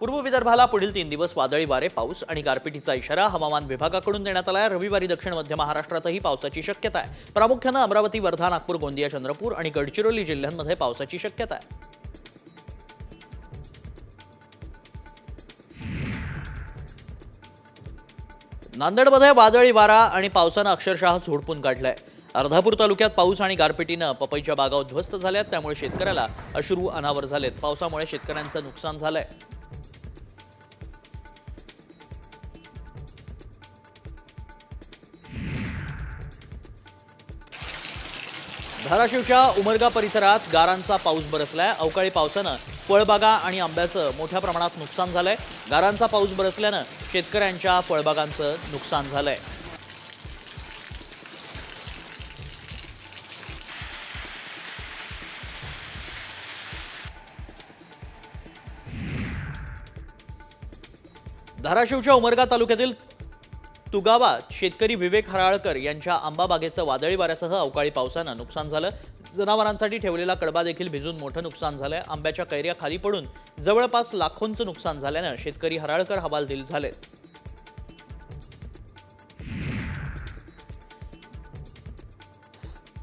पूर्व विदर्भाला पुढील तीन दिवस वादळी वारे पाऊस आणि गारपिटीचा इशारा हवामान विभागाकडून देण्यात आला आहे. रविवारी दक्षिण मध्य महाराष्ट्रातही पावसाची शक्यता आहे. प्रामुख्यानं अमरावती वर्धा नागपूर गोंदिया चंद्रपूर आणि गडचिरोली जिल्ह्यांमध्ये पावसाची शक्यता आहे. नांदेडमध्ये वादळी वारा आणि पावसानं अक्षरशः झोडपून काढलंय. अर्धापूर तालुक्यात पाऊस आणि गारपिटीनं पपईच्या बागा उद्ध्वस्त झाल्यात. त्यामुळे शेतकऱ्याला अश्रू अनावर झालेत. पावसामुळे शेतकऱ्यांचं नुकसान झालंय. धाराशिवच्या उमरगा परिसरात गारांचा पाऊस बरसलाय. अवकाळी पावसानं फळबागा आणि आंब्याचं मोठ्या प्रमाणात नुकसान झालंय. गारांचा पाऊस बरसल्यानं शेतकऱ्यांच्या फळबागांचं नुकसान झालंय. धाराशिवच्या उमरगा तालुक्यातील तुगावात शेतकरी विवेक हराळकर यांच्या आंबा बागेचं वादळी वाऱ्यासह अवकाळी पावसानं नुकसान झालं. जनावरांसाठी ठेवलेला कडबा देखील भिजून मोठं नुकसान झालंय. आंब्याच्या कैऱ्या खाली पडून जवळपास लाखोंचं नुकसान झाल्यानं शेतकरी हराळकर हवालदिल झाले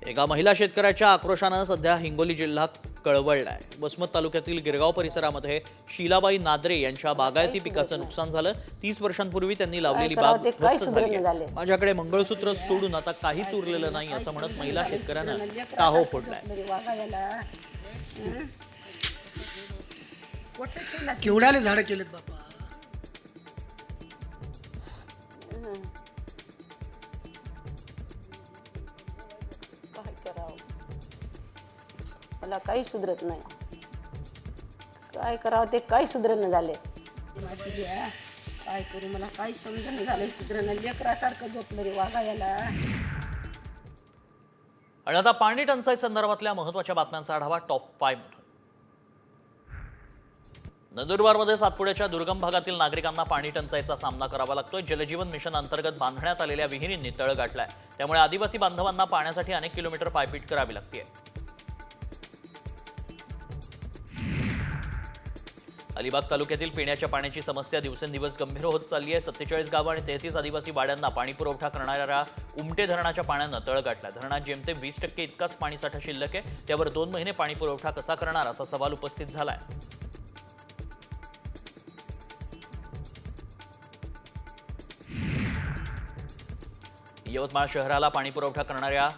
एका महिला शेतकऱ्याच्या आक्रोशानं सध्या हिंगोली जिल्हा कळवळलाय. वसमत तालुक्यातील गिरगाव परिसरामध्ये शीलाबाई नादरे यांच्या बागायती पिकाचं नुकसान झालं. तीस वर्षांपूर्वी त्यांनी लावलेली बाग ते काय उद्ध्वस्त सुधारणा झाली? आहे. माझ्याकडे मंगळसूत्र सोडून आता काहीच उरलेलं नाही असं म्हणत महिला शेतकऱ्यानं टाहो फोडलाय. केवढ्याले झाडं केलेत बापा? मला काही सुधरत नाही. काय करावं ते काही सुधरणं झाले. काय करू मला काही समजणं झालं. सुधरणं लेकरासारखं झोपलं रे वागा याला आणि आता पाणी टंचाई संदर्भातल्या महत्त्वाच्या बातम्यांचा आढावा टॉप फाईव्ह मधून. नंदुरबारमध्ये सातपुड्याच्या दुर्गम भागातील नागरिकांना पाणी टंचाईचा सामना करावा लागतोय. जलजीवन मिशन अंतर्गत बांधण्यात आलेल्या विहिरींनी तळ गाठलाय. त्यामुळे आदिवासी बांधवांना पाण्यासाठी अनेक किलोमीटर पायपीट करावी लागते अलिबाग तालुक्यातील पिण्याच्या पाण्याची समस्या दिवसेंदिवस गंभीर होत चालली आहे. सत्तेचाळीस गावं आणि तेहतीस आदिवासी वाड्यांना पाणी पुरवठा करणाऱ्या उमटे धरणाच्या पाण्यानं तळ गाठला. धरणात जेमतेम वीस टक्के इतकाच पाणीसाठा शिल्लक आहे. त्यावर दोन महिने पाणी पुरवठा कसा करणार असा सवाल उपस्थित झालाय. यवतमाळ शहराला पाणीपुरवठा करणाऱ्या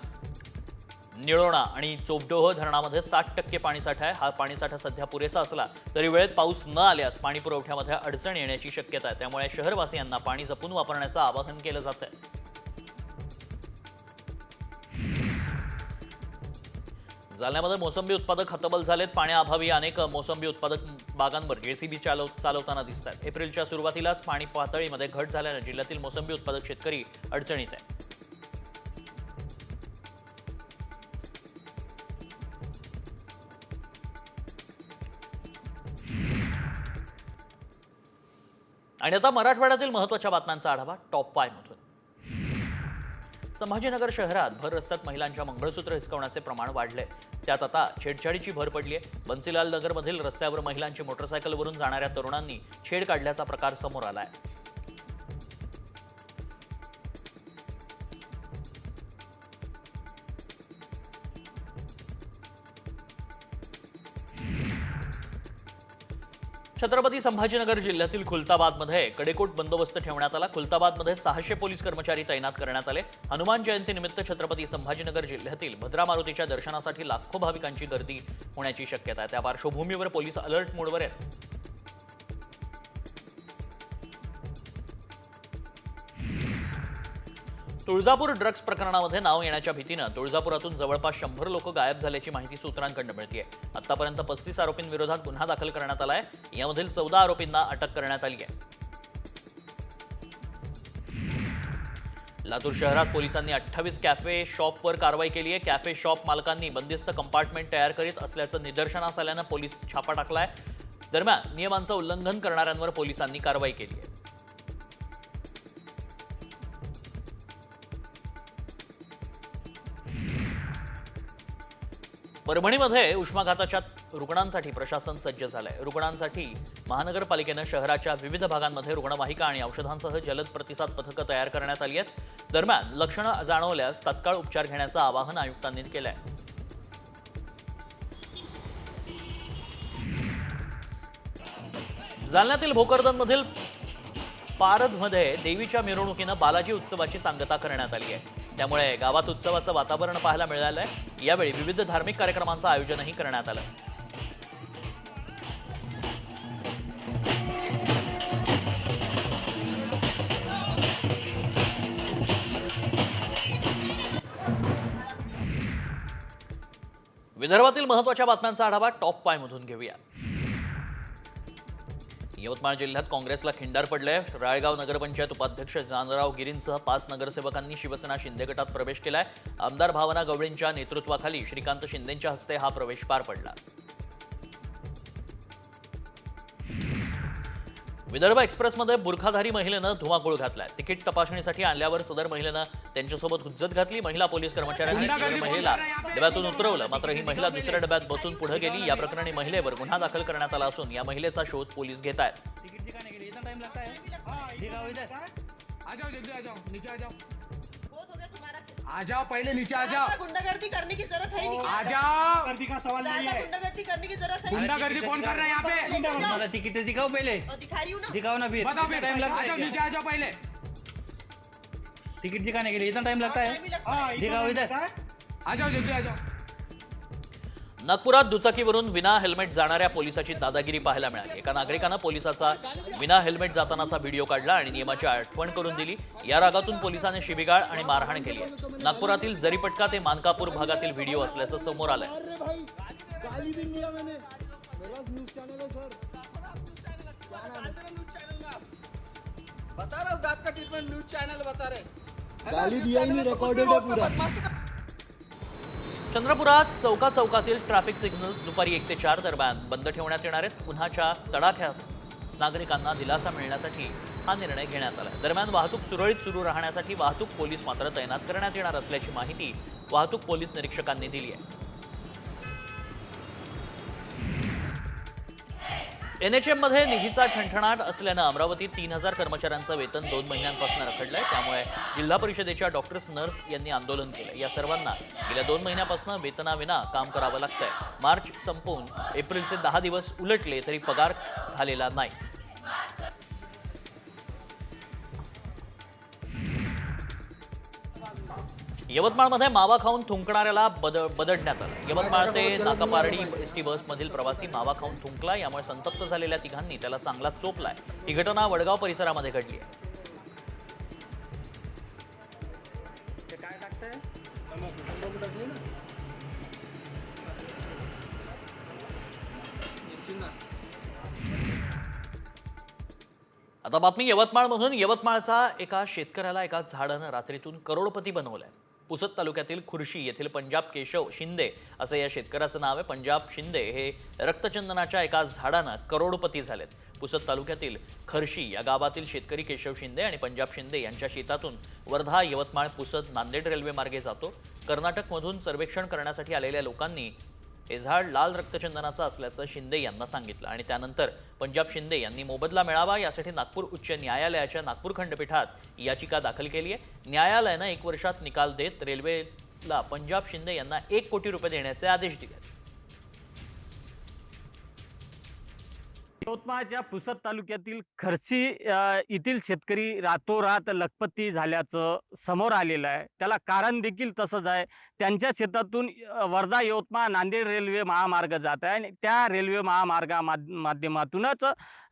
निळोणा आणि चोपडोह धरणामध्ये साठ टक्के पाणीसाठा आहे. हा पाणीसाठा सध्या पुरेसा असला तरी वेळेत पाऊस न आल्यास पाणी पुरवठ्यामध्ये अडचण येण्याची शक्यता आहे. त्यामुळे शहरवासियांना पाणी जपून वापरण्याचं आवाहन केलं जात आहे जालन्यामध्ये मोसंबी उत्पादक हतबल झालेत. पाण्याअभावी अनेक मोसंबी उत्पादक बागांवर जेसीबी चालव चालवताना दिसतात एप्रिलच्या सुरुवातीलाच पाणी पातळीमध्ये घट झाल्यानं जिल्ह्यातील मोसंबी उत्पादक शेतकरी अडचणीत आहे आणि आता मराठवाड्यातील महत्त्वाच्या बातम्यांचा आढावा टॉप फायमधून संभाजीनगर शहरात भर रस्त्यात महिलांच्या मंगळसूत्र हिसकवण्याचे प्रमाण वाढले. त्यात आता छेडछाडीची भर पडली आहे. बन्सीलाल नगरमधील रस्त्यावर महिलांची मोटरसायकलवरून जाणाऱ्या तरुणांनी छेड काढल्याचा प्रकार समोर आलाय. छत्रपती संभाजीनगर जिल्ह्यातील खुलताबादमध्ये कडेकोट बंदोबस्त ठेवण्यात आला. खुलताबादमध्ये सहाशे पोलीस कर्मचारी तैनात करण्यात आले. हनुमान जयंतीनिमित्त छत्रपती संभाजीनगर जिल्ह्यातील भद्रा मारुतीच्या दर्शनासाठी लाखो भाविकांची गर्दी होण्याची शक्यता आहे. त्या पार्श्वभूमीवर पोलीस अलर्ट मोडवर आहेत. तुळजापूर ड्रग्ज प्रकरणामध्ये नाव येण्याच्या भीतीनं तुळजापुरातून जवळपास शंभर लोक गायब झाल्याची माहिती सूत्रांकडून मिळते आतापर्यंत पस्तीस आरोपींविरोधात गुन्हा दाखल करण्यात आलाय. यामधील चौदा आरोपींना अटक करण्यात आली आहे लातूर शहरात पोलिसांनी अठ्ठावीस कॅफे शॉपवर कारवाई केली आहे कॅफे शॉप मालकांनी बंदिस्त कंपार्टमेंट तयार करीत असल्याचं निदर्शनास आल्यानं पोलीस छापा टाकलाय. दरम्यान नियमांचं उल्लंघन करणाऱ्यांवर पोलिसांनी कारवाई केली आहे परभणीमध्ये उष्माघाताच्या रुग्णांसाठी प्रशासन सज्ज झालंय. रुग्णांसाठी महानगरपालिकेनं शहराच्या विविध भागांमध्ये रुग्णवाहिका आणि औषधांसह जलद प्रतिसाद पथकं तयार करण्यात आली आहेत. दरम्यान लक्षणं जाणवल्यास तत्काळ उपचार घेण्याचं आवाहन आयुक्तांनी केलंय. जालन्यातील भोकरदनमधील पारदमध्ये देवीच्या मिरवणुकीनं बालाजी उत्सवाची सांगता करण्यात आली आहे. त्यामुळे गावात उत्सवाचं वातावरण पाहायला मिळालं आहे यावेळी विविध धार्मिक कार्यक्रमांचं आयोजनही करण्यात आलं. विदर्भातील महत्त्वाच्या बातम्यांचा आढावा टॉप पायमधून घेऊया यवतमाळ जिल्ह्यात काँग्रेसला खिंडार पडलंय. राळगाव नगरपंचायत उपाध्यक्ष जानराव गिरींसह पाच नगरसेवकांनी शिवसेना शिंदे गटात प्रवेश केलाय. आमदार भावना गवळींच्या नेतृत्वाखाली श्रीकांत शिंदेंच्या हस्ते हा प्रवेश पार पडला. विदर्भ एक्सप्रेसमध्ये बुरखाधारी महिलेनं धुमाकूळ घातलाय. तिकीट तपासणीसाठी आणल्यावर सदर महिलेनं त्यांच्यासोबत हुज्जत घातली. महिला पोलीस कर्मचाऱ्यांनी महिलेला डब्यातून उतरवलं. मात्र ही महिला दुसऱ्या डब्यात बसून पुढे गेली. या प्रकरणी महिलेवर गुन्हा दाखल करण्यात आला असून या महिलेचा शोध पोलीस घेत आहेत. टिकट दिखाने के लिए इतना टाइम लगता दिखाओ इधर आ जाओ जल्दी आ जाओ नीचे आ जाओ बहुत गया तुम्हारा आ जाओ पहले नीचे आ जाओ गुंडागर्दी करने की जरूरत है नहीं आ जाओ गर्दी का सवाल नहीं ज्यादा है गुंडागर्दी करने की जरूरत है नहीं गुंडागर्दी कौन कर रहा है यहाँ पे? हमारा टिकट तो दिखाओ पहले. और दिखा रही हूँ ना. दिखाओ ना फिर. बताओ फिर. टाइम लगता आ जाओ है नीचे क्या? आ जाओ पहले. टिकट दिखाने के लिए इतना टाइम ही है? लगता है. दिखाओ इधर. आ जाओ जल्दी आ जाओ नागपुरात दुचाकीवरून विना हेल्मेट जाणाऱ्या पोलिसाची दादागिरी पाहायला मिळाली. एका नागरिकानं पोलिसाचा विना हेल्मेट जातानाचा व्हिडिओ काढला आणि नियमाची आठवण करून दिली. या रागातून पोलिसाने शिबिगाळ आणि मारहाण केली आहे. नागपुरातील जरीपटका ते मानकापूर भागातील व्हिडिओ असल्याचं समोर आलंय. चंद्रपुरात चौका चौकातील ट्रॅफिक सिग्नल्स दुपारी एक ते चार दरम्यान बंद ठेवण्यात येणार आहेत. उन्हाच्या तडाख्यात नागरिकांना दिलासा मिळण्यासाठी हा निर्णय घेण्यात आला दरम्यान वाहतूक सुरळीत सुरू राहण्यासाठी वाहतूक पोलीस मात्र तैनात करण्यात येणार असल्याची माहिती वाहतूक पोलीस निरीक्षकांनी दिली आहे. एनएचएममध्ये निधीचा ठणठणाट असल्यानं अमरावतीत तीन हजार कर्मचाऱ्यांचं वेतन दोन महिन्यांपासून रखडलंय. त्यामुळे जिल्हा परिषदेच्या डॉक्टर्स नर्स यांनी आंदोलन केलं. या सर्वांना गेल्या दोन महिन्यापासून वेतनाविना काम करावं लागतंय. मार्च संपवून एप्रिलचे दहा दिवस उलटले तरी पगार झालेला नाही. यवतमाळमध्ये मावा खाऊन थुंकणाऱ्याला बद बदडण्यात आलं. यवतमाळ ते नाकापारडी एस टी बसमधील प्रवासी मावा खाऊन थुंकला. यामुळे संतप्त झालेल्या तिघांनी त्याला चांगला चोपलाय. ही घटना वडगाव परिसरामध्ये घडली आहे. आता बातमी यवतमाळमधून. यवतमाळचा एका शेतकऱ्याला एका झाडानं रात्रीतून करोडपती बनवलंय. पुसद तालुक्यातील खुर्शी येथील पंजाब केशव शिंदे असं या शेतकऱ्याचं नाव आहे. पंजाब शिंदे हे रक्तचंदनाच्या एका झाडानं करोडपती झालेत. पुसद तालुक्यातील खर्शी या गावातील शेतकरी केशव शिंदे आणि पंजाब शिंदे यांच्या शेतातून वर्धा यवतमाळ पुसद नांदेड रेल्वे मार्गे जातो. कर्नाटकमधून सर्वेक्षण करण्यासाठी आलेल्या लोकांनी हे झाड लाल रक्तचंदनाचं असल्याचं शिंदे यांना सांगितलं. आणि त्यानंतर पंजाब शिंदे यांनी मोबदला मिळावा यासाठी नागपूर उच्च न्यायालयाच्या नागपूर खंडपीठात याचिका दाखल केली आहे. न्यायालयानं एक वर्षात निकाल देत रेल्वेला पंजाब शिंदे यांना एक कोटी रुपये देण्याचे आदेश दिले यवतमाळच्या पुसद तालुक्यातील खर्ची येथील शेतकरी रातोरात लखपती झाल्याचं समोर आलेलं आहे. त्याला कारण देखील तसंच आहे. त्यांच्या शेतातून वर्धा यवतमाळ नांदेड रेल्वे महामार्ग जात आहे आणि त्या रेल्वे महामार्गा माध्यमातूनच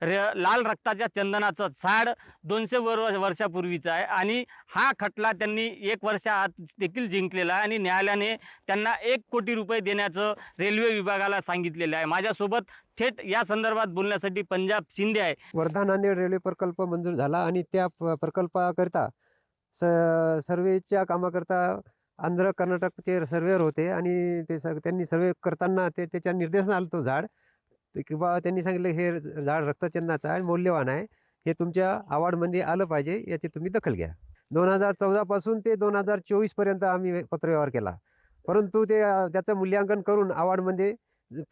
रे लाल रक्ताच्या चंदनाचं झाड दोनशे वर वर्षापूर्वीचं आहे आणि हा खटला त्यांनी एक वर्षात देखील जिंकलेला आहे आणि न्यायालयाने त्यांना एक कोटी रुपये देण्याचं रेल्वे विभागाला सांगितलेलं आहे. माझ्यासोबत थेट या संदर्भात बोलण्यासाठी पंजाब शिंदे आहे. वर्धा नांदेड रेल्वे प्रकल्प मंजूर झाला आणि त्या प- प्रकल्पाकरिता स सर्वेच्या कामाकरता आंध्र कर्नाटकचे सर्वेअर होते आणि ते स त्यांनी सर्वे करताना ते त्याच्या निर्देशन आलं तो झाड. ते किंवा त्यांनी सांगितलं हे झ- झाड रक्तचंदाचं आहे मौल्यवान आहे. हे तुमच्या आवडमध्ये आलं पाहिजे याची तुम्ही दखल घ्या. दोन हजार चौदापासून ते दोन हजार चोवीसपर्यंत आम्ही पत्रव्यवहार केला. परंतु ते अ, त्याचं मूल्यांकन करून आवडमध्ये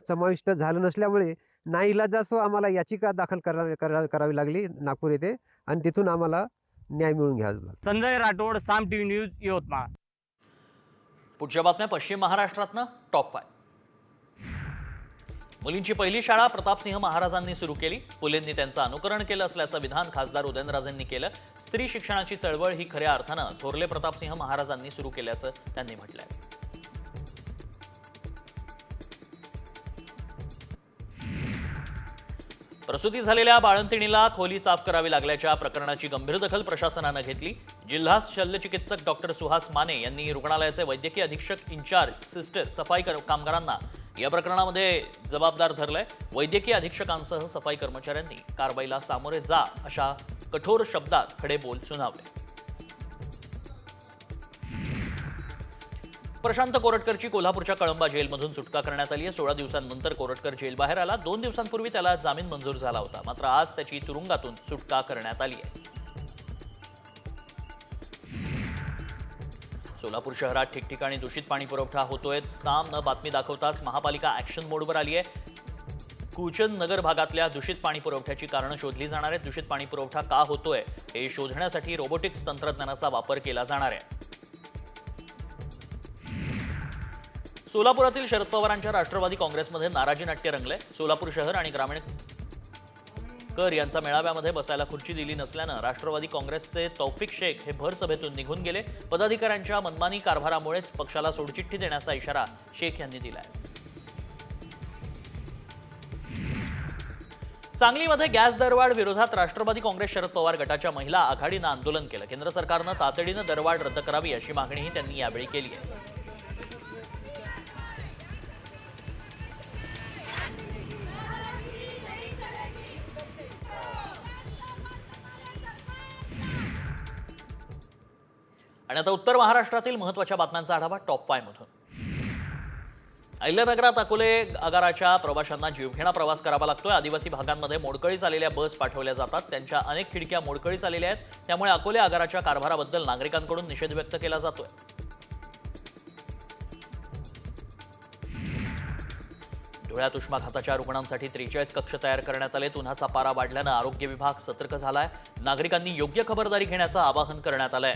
समाविष्ट झालं नसल्यामुळे नाईलाजास्तव आम्हाला याचिका दाखल करा करा करावी लागली नागपूर येथे. आणि तिथून आम्हाला न्याय मिळून घ्यावा लागला. Sanjay Rathod Saam T V news Yavatmal. पुढच्या बातम्या पश्चिम महाराष्ट्रातनं टॉप फाय मुलींची पहिली शाळा प्रतापसिंह महाराजांनी सुरू केली. फुलेंनी त्यांचं अनुकरण केलं असल्याचं विधान खासदार उदयनराजेंनी केलं. स्त्री शिक्षणाची चळवळ ही खऱ्या अर्थानं थोरले प्रतापसिंह महाराजांनी सुरू केल्याचं त्यांनी म्हटलंय. प्रसूती झालेल्या बाळंतिणीला खोली साफ करावी लागल्याच्या प्रकरणाची गंभीर दखल प्रशासनानं घेतली. जिल्हा शल्यचिकित्सक डॉक्टर सुहास माने यांनी रुग्णालयाचे वैद्यकीय अधीक्षक इन्चार्ज सिस्टर सफाई कामगारांना या प्रकरणामध्ये जबाबदार धरलंय. वैद्यकीय अधीक्षकांसह सफाई कर्मचाऱ्यांनी कारवाईला सामोरे जा अशा कठोर शब्दात खडे बोल सुनावले. प्रशांत कोरटकरची कोल्हापूरच्या कळंबा जेलमधून सुटका करण्यात आली आहे. सोळा दिवसांनंतर कोरटकर जेलबाहेर आला. दोन दिवसांपूर्वी त्याला जामीन मंजूर झाला होता. मात्र आज त्याची तुरुंगातून सुटका करण्यात आली आहे. सोलापूर शहरात ठिकठिकाणी दूषित पाणी पुरवठा होतोय. न बातमी दाखवताच महापालिका ॲक्शन मोडवर आली आहे. कुचन नगर भागातल्या दूषित पाणी पुरवठ्याची कारणं शोधली जाणार आहेत. दूषित पाणी पुरवठा का होतोय हे शोधण्यासाठी रोबोटिक्स तंत्रज्ञानाचा वापर केला जाणार आहे. सोलापुरातील शरद पवारांच्या राष्ट्रवादी काँग्रेसमध्ये नाराजी नाट्य रंगले. सोलापूर शहर आणि ग्रामीण कर यांचा मेळाव्यामध्ये बसायला खुर्ची दिली नसल्यानं राष्ट्रवादी काँग्रेसचे तौफिक शेख हे भर सभेतून निघून गेले. पदाधिकाऱ्यांच्या मनमानी कारभारामुळेच पक्षाला सोडचिठ्ठी देण्याचा इशारा शेख यांनी दिलाय. सांगलीमध्ये गॅस दरवाढ विरोधात राष्ट्रवादी काँग्रेस शरद पवार गटाच्या महिला आघाडीनं आंदोलन केलं. केंद्र सरकारनं तातडीनं दरवाढ रद्द करावी अशी मागणीही त्यांनी यावेळी केली आहे. आणि आता उत्तर महाराष्ट्रातील महत्त्वाच्या बातम्यांचा आढावा टॉप फायमधून. अहिल्यानगरात अकोले आगाराच्या प्रवाशांना जीवघेणा प्रवास करावा लागतोय. आदिवासी भागांमध्ये मोडकळीस आलेल्या बस पाठवल्या जातात. त्यांच्या अनेक खिडक्या मोडकळीस आलेल्या आहेत. त्यामुळे अकोले आगाराच्या कारभाराबद्दल नागरिकांकडून निषेध व्यक्त केला जातोय. धुळ्यात उष्माघाताच्या रुग्णांसाठी त्रेचाळीस कक्ष तयार करण्यात आले. उन्हाचा पारा वाढल्यानं आरोग्य विभाग सतर्क झालाय. नागरिकांनी योग्य खबरदारी घेण्याचं आवाहन करण्यात आलंय.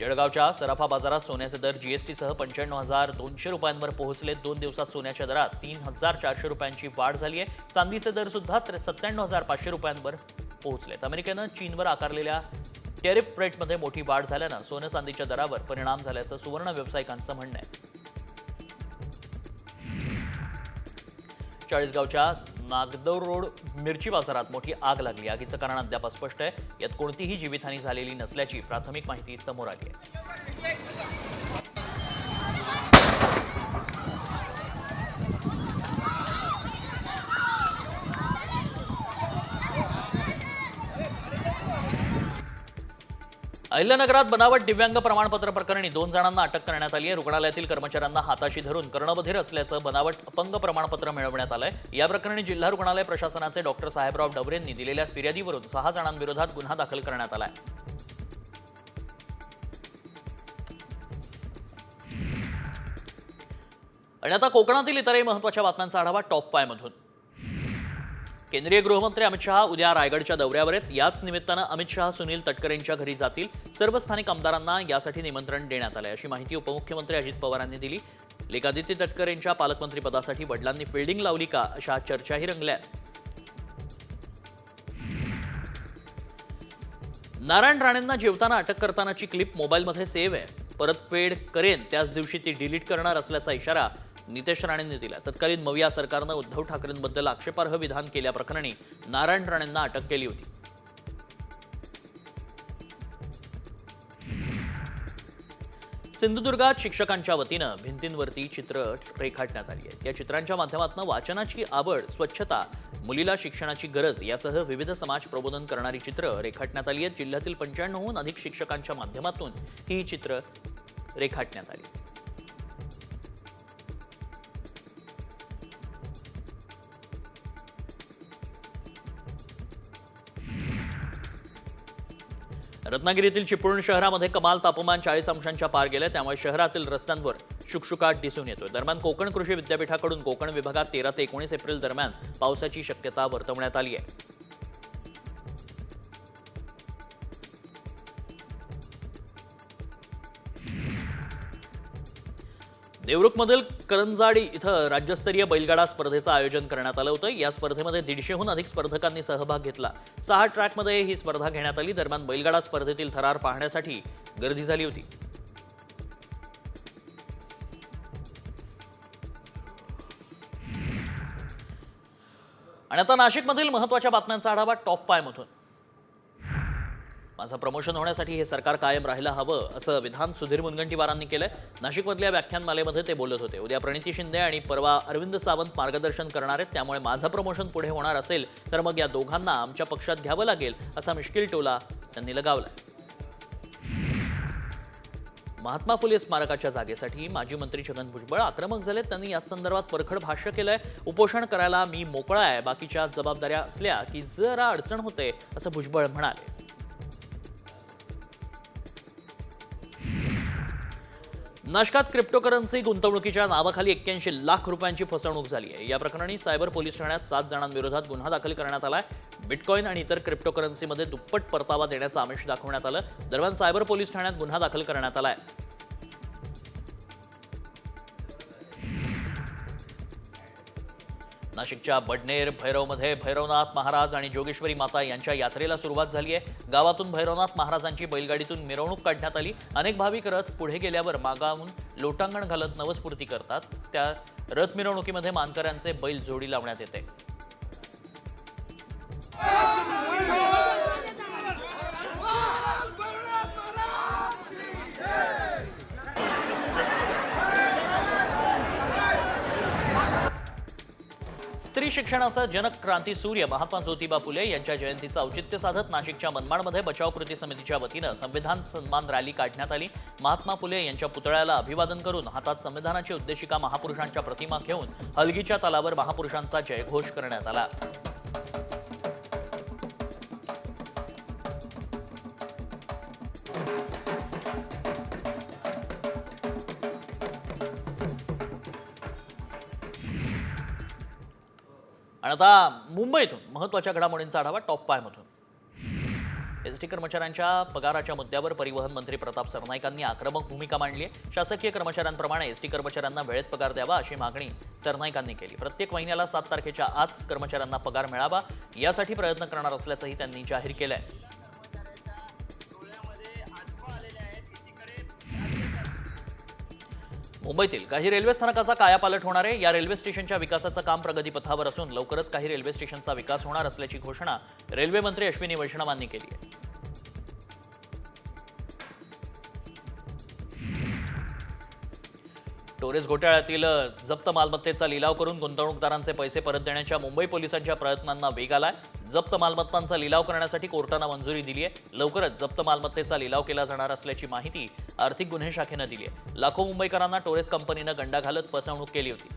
जळगावच्या सराफा बाजारात सोन्याचे दर जीएसटीसह पंच्याण्णव हजार दोनशे रुपयांवर पोहोचले. दोन दिवसात सोन्याच्या दरात तीन हजार चारशे रुपयांची वाढ झाली आहे. चांदीचे दर सुद्धा सत्त्याण्णव हजार पाचशे रुपयांवर पोहोचलेत अमेरिकेनं चीनवर आकारलेल्या टेरिफ रेटमध्ये मोठी वाढ झाल्यानं सोनं चांदीच्या दरावर परिणाम झाल्याचं सुवर्ण व्यावसायिकांचं म्हणणं आहे. चाळीसगावच्या नागदौर रोड मिरची बाजारात मोठी आग लागली. आगीचं कारण अद्याप स्पष्ट आहे. यात कोणतीही जीवितहानी झालेली नसल्याची प्राथमिक माहिती समोर आली आहे. अहिल्यानगरात बनावट दिव्यांग प्रमाणपत्र प्रकरणी दोन जणांना अटक करण्यात आली आहे. रुग्णालयातील कर्मचाऱ्यांना हाताशी धरून कर्णबधीर असल्याचं बनावट अपंग प्रमाणपत्र मिळवण्यात आलंय. या प्रकरणी जिल्हा रुग्णालय प्रशासनाचे डॉक्टर साहेबराव डवरेंनी दिलेल्या फिर्यादीवरून सहा जणांविरोधात गुन्हा दाखल करण्यात आलाय. आणि आता कोकणातील इतरही महत्त्वाच्या बातम्यांचा आढावा टॉप फायमधून. मधून केंद्रीय गृहमंत्री अमित शहा उद्या रायगडच्या दौऱ्यावर आहेत. याच निमित्तानं अमित शहा सुनील तटकरेंच्या घरी जातील. सर्व स्थानिक आमदारांना यासाठी निमंत्रण देण्यात आलंय अशी माहिती उपमुख्यमंत्री अजित पवारांनी दिली. लेखादित्य तटकरेंच्या पालकमंत्रीपदासाठी वडिलांनी फिल्डिंग लावली का अशा चर्चाही रंगल्या. नारायण राणेंना जेवताना अटक करतानाची क्लिप मोबाईलमध्ये सेव्ह आहे. परतफेड करेन त्याच दिवशी ती डिलीट करणार असल्याचा इशारा नितेश राणेंनी दिला तत्कालीन मविया सरकारनं उद्धव ठाकरेंबद्दल आक्षेपार्ह विधान केल्याप्रकरणी नारायण राणेंना अटक केली होती. सिंधुदुर्गात शिक्षकांच्या वतीनं भिंतींवरती चित्र रेखाटण्यात आली आहेत. या चित्रांच्या माध्यमातून वाचनाची आवड स्वच्छता मुलीला शिक्षणाची गरज यासह विविध समाज प्रबोधन करणारी चित्र रेखाटण्यात आली आहेत. जिल्ह्यातील पंच्याण्णवहून अधिक शिक्षकांच्या माध्यमातून ही चित्र रेखाटण्यात आली रत्नागिरीतील चिपळूण शहरामध्ये कमाल तापमान चाळीस अंशांच्या पार गेले त्यामुळे शहरातील रस्त्यांवर शुकशुकाट दिसून येतोय. दरम्यान कोकण कृषी विद्यापीठाकडून कोकण विभागात तेरा ते एकोणीस एप्रिल दरम्यान पावसाची शक्यता वर्तवण्यात आली आहे. देवरुखमधील करंजाडी इथं राज्यस्तरीय बैलगाडा स्पर्धेचं आयोजन करण्यात आलं होतं. या स्पर्धेमध्ये दीडशेहून अधिक स्पर्धकांनी सहभाग घेतला. सहा ट्रॅकमध्ये ही स्पर्धा घेण्यात आली. दरम्यान बैलगाडा स्पर्धेतील थरार पाहण्यासाठी गर्दी झाली होती. आणि आता नाशिकमधील महत्त्वाच्या बातम्यांचा आढावा टॉप फायमधून. माझं प्रमोशन होण्यासाठी हे सरकार कायम राहायला हवं असं विधान सुधीर मुनगंटीवारांनी केलंय. नाशिकमधल्या व्याख्यानमालेमध्ये ते बोलत होते. उद्या प्रणिती शिंदे आणि परवा अरविंद सावंत मार्गदर्शन करणार आहेत. त्यामुळे माझं प्रमोशन पुढे होणार असेल तर मग या दोघांना आमच्या पक्षात घ्यावं लागेल असा मिश्किल टोला त्यांनी लगावलाय. महात्मा फुले स्मारकाच्या जागेसाठी माजी मंत्री छगन भुजबळ आक्रमक झाले त्यांनी याच संदर्भात परखड भाष्य केलंय. उपोषण करायला मी मोकळा आहे. बाकीच्या जबाबदाऱ्या असल्या की जरा अडचण होते असं भुजबळ म्हणाले. नाशकात क्रिप्टोकरन्सी गुंतवणुकीच्या नावाखाली एक्क्याऐंशी लाख रुपयांची फसवणूक झाली आहे. या प्रकरणी सायबर पोलीस ठाण्यात सात जणांविरोधात गुन्हा दाखल करण्यात आलाय. बिटकॉईन आणि इतर क्रिप्टोकरन्सीमध्ये दुप्पट परतावा देण्याचं आमिष दाखवण्यात आलं. दरम्यान सायबर पोलीस ठाण्यात गुन्हा दाखल करण्यात आलाय. नाशिकच्या बडनेर भैरवमध्ये भैरवनाथ महाराज आणि जोगेश्वरी माता यांच्या यात्रेला सुरुवात झाली आहे. गावातून भैरवनाथ महाराजांची बैलगाडीतून मिरवणूक काढण्यात आली. अनेक भाविक रथ पुढे गेल्यावर मागावून लोटांगण घालत नवस्फूर्ती करतात. त्या रथ मिरवणुकीमध्ये मानकऱ्यांचे बैल जोडी लावण्यात येते. स्त्री शिक्षणाचा जनक क्रांती सूर्य महात्मा ज्योतिबा फुले यांच्या जयंतीचं औचित्य साधत नाशिकच्या मनमाडमध्ये बचाव कृती समितीच्या वतीनं संविधान सन्मान रॅली काढण्यात आली. महात्मा फुले यांच्या पुतळ्याला अभिवादन करून हातात संविधानाची उद्देशिका महापुरुषांच्या प्रतिमा घेऊन हलगीच्या तालावर महापुरुषांचा जयघोष करण्यात आला. आणि आता मुंबईतून महत्त्वाच्या घडामोडींचा आढावा टॉप फायमधून एस टी कर्मचाऱ्यांच्या पगाराच्या मुद्द्यावर परिवहन मंत्री प्रताप सरनाईकांनी आक्रमक भूमिका मांडली आहे. शासकीय कर्मचाऱ्यांप्रमाणे एस टी कर्मचाऱ्यांना वेळेत पगार द्यावा अशी मागणी सरनाईकांनी केली. प्रत्येक महिन्याला सात तारखेच्या आत कर्मचाऱ्यांना पगार मिळावा यासाठी प्रयत्न करणार असल्याचंही त्यांनी जाहीर केलं आहे मुंबईतील काही रेल्वे स्थानकाचा कायापालट होणार आहे. या रेल्वे स्टेशनच्या विकासाचं काम प्रगतीपथावर असून लवकरच काही रेल्वे स्टेशनचा विकास होणार असल्याची घोषणा रेल्वे मंत्री अश्विनी वैष्णवांनी केली आहे. टोरेस घोटाळ्यातील जप्त मालमत्तेचा लिलाव करून गुंतवणूकदारांचे पैसे परत देण्याच्या मुंबई पोलिसांच्या प्रयत्नांना वेग आलाय. जप्त मालमत्तांचा लिलाव करण्यासाठी कोर्टानं मंजुरी दिली आहे लवकरच जप्त मालमत्तेचा लिलाव केला जाणार असल्याची माहिती आर्थिक गुन्हे शाखेनं दिली आहे लाखो मुंबईकरांना टोरेस कंपनीनं गंडा घालत फसवणूक केली होती.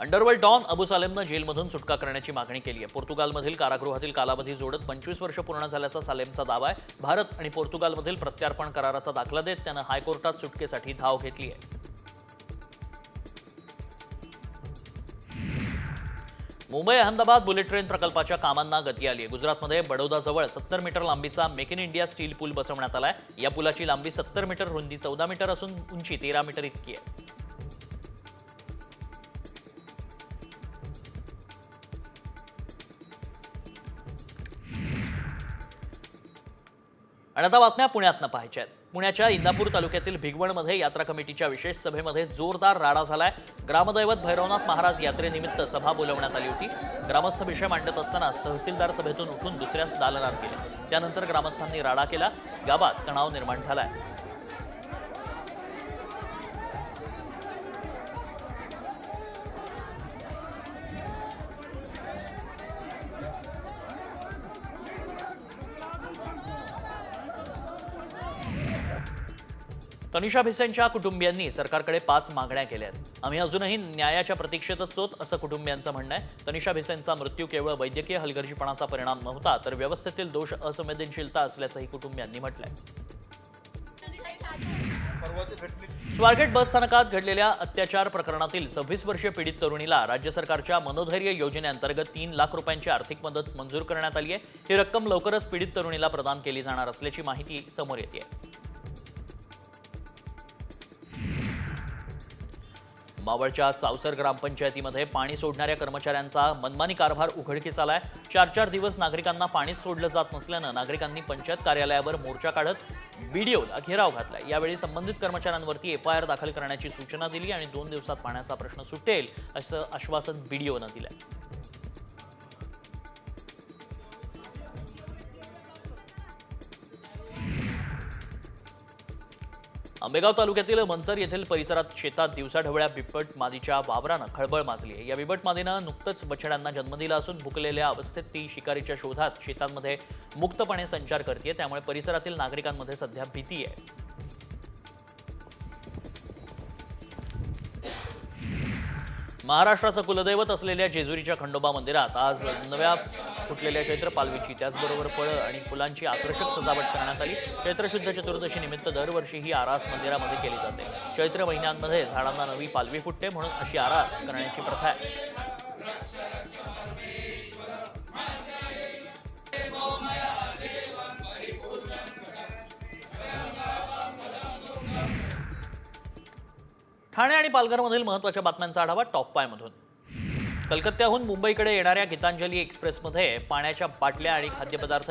अंडरवर्ल्ड डॉन अबू सालेमनं जेलमधून सुटका करण्याची मागणी केली आहे. पोर्तुगालमधील कारागृहातील कालावधी जोडत पंचवीस वर्ष पूर्ण झाल्याचा सालेमचा दावा आहे. भारत आणि पोर्तुगालमधील प्रत्यार्पण कराराचा दाखला देत त्यानं हायकोर्टात सुटकेसाठी धाव घेतली आहे. मुंबई अहमदाबाद बुलेट ट्रेन प्रकल्पाच्या कामांना गती आली आहे. गुजरातमध्ये बडोदाजवळ सत्तर मीटर लांबीचा मेक इन इंडिया स्टील पूल बसवण्यात आलाय या पुलाची लांबी सत्तर मीटर रुंदी चौदा मीटर असून उंची तेरा मीटर इतकी आहे. आणि आता बातम्या पुण्यातनं पाहायच्या आहेत. पुण्याच्या इंदापूर तालुक्यातील भिगवणमध्ये यात्रा कमिटीच्या विशेष सभेमध्ये जोरदार राडा झालाय. ग्रामदैवत भैरवनाथ महाराज यात्रेनिमित्त सभा बोलवण्यात आली होती. ग्रामस्थ विषय मांडत असताना तहसीलदार सभेतून उठून दुसऱ्याच दालनात गेले. त्यानंतर ग्रामस्थांनी राडा केला. गावात तणाव निर्माण झालाय. तनिषा भिसेंच्या कुटुंबियांनी सरकारकडे पाच मागण्या केल्या आहेत. आम्ही अजूनही न्यायाच्या प्रतीक्षेतच आहोत असं कुटुंबियांचं म्हणणं आहे. तनिषा भिसेंचा मृत्यू केवळ वैद्यकीय हलगर्जीपणाचा परिणाम नव्हता तर व्यवस्थेतील दोष असंवेदनशीलता असल्याचंही कुटुंबियांनी म्हटलंय. स्वारगेट बस स्थानकात घडलेल्या अत्याचार प्रकरणातील सव्वीस वर्षीय पीडित तरुणीला राज्य सरकारच्या मनोधैर्य योजनेअंतर्गत तीन लाख रुपयांची आर्थिक मदत मंजूर करण्यात आली आहे. ही रक्कम लवकरच पीडित तरुणीला प्रदान केली जाणार असल्याची माहिती समोर येते मावळच्या चावसर ग्रामपंचायतीमध्ये पाणी सोडणाऱ्या कर्मचाऱ्यांचा मनमानी कारभार उघडकीस आलाय चार चार दिवस नागरिकांना पाणीच सोडलं जात नसल्यानं नागरिकांनी पंचायत कार्यालयावर मोर्चा काढत बीडीओला घेराव घातला यावेळी संबंधित कर्मचाऱ्यांवरती एफ आय आर दाखल करण्याची सूचना दिली आणि दोन दिवसात पाण्याचा प्रश्न सुटेल असं आश्वासन बीडीओनं आहे आंबेगाव तालुक्यातील मंचर येथील परिसरात शेतात दिवसाढवळ्या बिबट मादीच्या वावरानं खळबळ माजली आहे. या बिबट मादीनं नुकतंच बछड्यांना जन्म दिला असून भुकलेल्या अवस्थेत ती शिकारीच्या शोधात शेतांमध्ये मुक्तपणे संचार करते त्यामुळे परिसरातील नागरिकांमध्ये सध्या भीती आहे. महाराष्ट्राचं कुलदैवत असलेल्या जेजुरीच्या खंडोबा मंदिरात आज नव्या फुटलेल्या चैत्र पालवीची त्याचबरोबर फळं आणि फुलांची आकर्षक सजावट करण्यात आली. चैत्रशुद्ध चतुर्दशी निमित्त दरवर्षी ही आरास मंदिरामध्ये केली जाते. चैत्र महिन्यांमध्ये झाडांना नवी पालवी फुटते म्हणून अशी आरास करण्याची प्रथा आहे. ठाणे आणि पालघरमधील महत्त्वाच्या बातम्यांचा आढावा टॉप पायमधून कलकत्त्याहून मुंबईकडे येणाऱ्या गीतांजली एक्सप्रेसमध्ये पाण्याच्या बाटल्या आणि खाद्यपदार्थ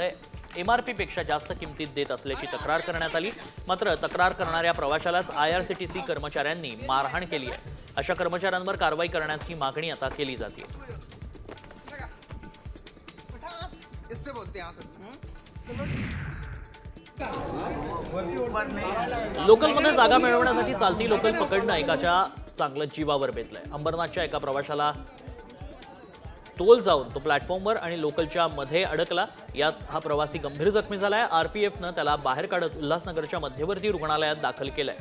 एम आर पीपेक्षा जास्त किमतीत देत असल्याची तक्रार करण्यात आली. मात्र तक्रार करणाऱ्या प्रवाशालाच I R C T C कर्मचाऱ्यांनी मारहाण केली आहे. अशा कर्मचाऱ्यांवर कारवाई करण्याची मागणी आता केली जाते. इससे बोलते हैं लोकलमध्ये जागा मिळवण्यासाठी चालती लोकल पकडणं एकाच्या चांगलं जीवावर बेतलंय. अंबरनाथच्या एका प्रवाशाला तोल जाऊन तो प्लॅटफॉर्मवर आणि लोकलच्या मध्ये अडकला. यात हा प्रवासी गंभीर जखमी झालाय. आरपीएफनं त्याला बाहेर काढत उल्हासनगरच्या मध्यवर्ती रुग्णालयात दाखल केलंय.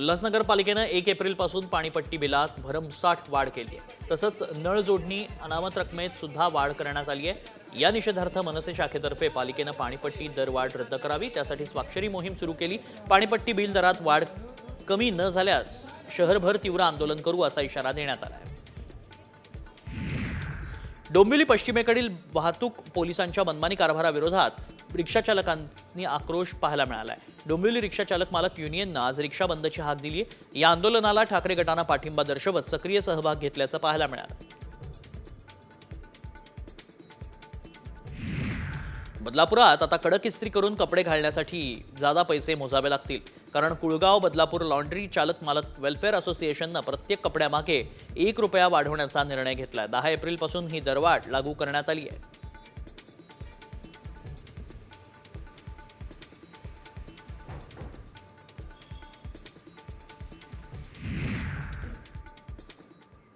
उल्हासनगर पालिकेनं एक एप्रिलपासून पाणीपट्टी बिलात भरमसाठ वाढ केली आहे. तसंच नळ जोडणी अनामत रकमेत सुद्धा वाढ करण्यात आली आहे. या निषेधार्थ मनसे शाखेतर्फे पालिकेनं पाणीपट्टी दरवाढ रद्द करावी. त्यासाठी स्वाक्षरी मोहीम सुरू केली. पाणीपट्टी बिल दरात वाढ कमी न झाल्यास शहरभर तीव्र आंदोलन करू असा इशारा देण्यात आला आहे. डोंबिवली पश्चिमेकडील वाहतूक पोलिसांच्या मनमानी कारभाराविरोधात रिक्षाचालकांनी आक्रोश पाहायला मिळालाय. डोंबिवली रिक्षाचालक मालक युनियननं आज रिक्षा बंदची हाक दिली या आंदोलनाला ठाकरे गटानं पाठिंबा दर्शवत सक्रिय सहभाग घेतल्याचं पाहायला मिळालं. बदलापुरात आता कडक इस्त्री करून कपडे घालण्यासाठी जादा पैसे मोजावे लागतील. कारण कुळगाव बदलापूर लॉन्ड्री चालक मालक वेलफेअर असोसिएशननं प्रत्येक कपड्यामागे एक रुपया वाढवण्याचा निर्णय घेतलाय. दहा एप्रिलपासून ही दरवाढ लागू करण्यात आली आहे.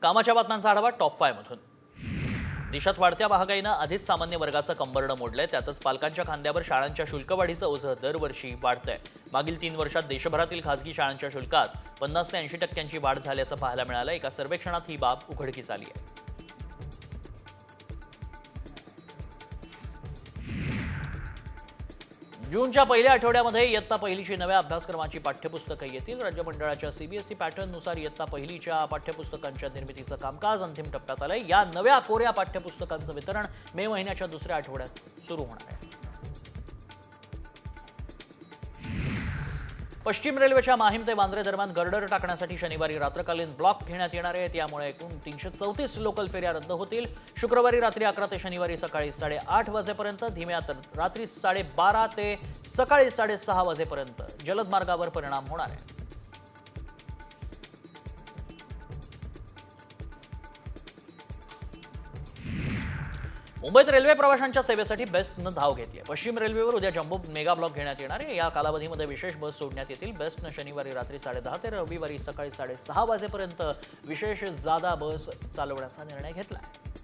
कामाच्या बातम्यांचा आढावा टॉप फायमधून देशात वाढत्या महागाईनं आधीच सामान्य वर्गाचं कंबरडं मोडलंय त्यातच पालकांच्या खांद्यावर शाळांच्या शुल्कवाढीचं ओझं दरवर्षी वाढतंय. मागील तीन वर्षात देशभरातील खासगी शाळांच्या शुल्कात पन्नास ते ऐंशी टक्क्यांची वाढ झाल्याचं पाहायला मिळालं एका सर्वेक्षणात ही बाब उघडकीस आली आहे. जूनच्या पहिल्या आठवड्यामध्ये इयत्ता पहिलीची नव्या अभ्यासक्रमाची पाठ्यपुस्तकं येतील. राज्य मंडळाच्या सीबीएसई पॅटर्ननुसार इयत्ता पहिलीच्या पाठ्यपुस्तकांच्या निर्मितीचं कामकाज अंतिम टप्प्यात आलंय. या नव्या कोऱ्या पाठ्यपुस्तकांचं वितरण मे महिन्याच्या दुसऱ्या आठवड्यात सुरू होणार आहे. पश्चिम रेल्वेच्या माहीम ते वांद्रे दरम्यान गर्डर टाकण्यासाठी शनिवारी रात्रकालीन ब्लॉक घेण्यात येणार आहेत. यामुळे एकूण तीनशे चौतीस लोकल फेऱ्या रद्द होतील. शुक्रवारी रात्री अकरा ते शनिवारी सकाळी साडेआठ वाजेपर्यंत धीम्या तर रात्री साडेबारा ते सकाळी साडेसहा वाजेपर्यंत जलद मार्गावर परिणाम होणार आहे मुंबईत रेल्वे प्रवाशांच्या सेवेसाठी बेस्टनं धाव घेतली आहे. पश्चिम रेल्वेवर उद्या जम्बो मेगा ब्लॉक घेण्यात येणार आहे. या कालावधीमध्ये विशेष बस सोडण्यात येतील. बेस्टनं शनिवारी रात्री साडेदहा ते रविवारी सकाळी साडेसहा वाजेपर्यंत विशेष जादा बस चालवण्याचा निर्णय घेतला आहे.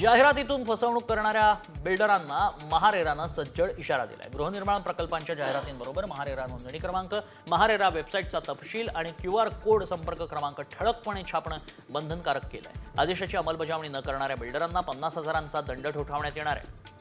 जाहिरातीतून फसवणूक करणाऱ्या बिल्डरांना महारेरानं सज्जड इशारा दिलाय. गृहनिर्माण प्रकल्पांच्या जाहिरातींबरोबर महारेरा नोंदणी क्रमांक महारेरा वेबसाईटचा तपशील आणि क्यू आर कोड संपर्क क्रमांक ठळकपणे छापणं बंधनकारक केलंय. आदेशाची अंमलबजावणी न करणाऱ्या बिल्डरांना पन्नास हजारांचा दंड ठोठावण्यात येणार आहे.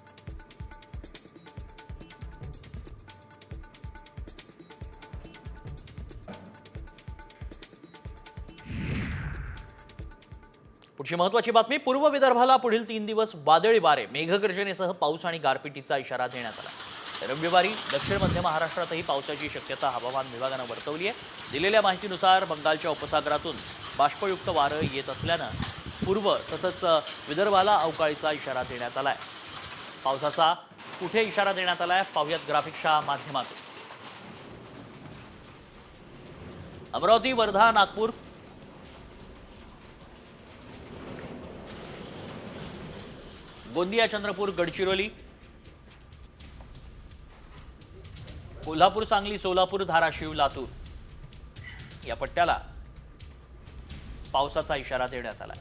पुढची महत्वाची बातमी पूर्व विदर्भाला पुढील तीन दिवस वादळी वारे मेघगर्जनेसह पाऊस आणि गारपिटीचा इशारा देण्यात आला. रविवारी दक्षिण मध्य महाराष्ट्रातही पावसाची शक्यता हवामान विभागानं वर्तवली आहे. दिलेल्या माहितीनुसार बंगालच्या उपसागरातून बाष्पयुक्त वारं येत असल्यानं पूर्व तसंच विदर्भाला अवकाळीचा इशारा देण्यात आलाय. पावसाचा कुठे इशारा देण्यात आलाय? पाहुयात ग्राफिक्सच्या माध्यमातून. अमरावती वर्धा नागपूर गोंदिया चंद्रपूर गडचिरोली. कोल्हापूर सांगली सोलापूर धाराशिव लातूर. या पट्ट्याला पावसाचा इशारा देण्यात आला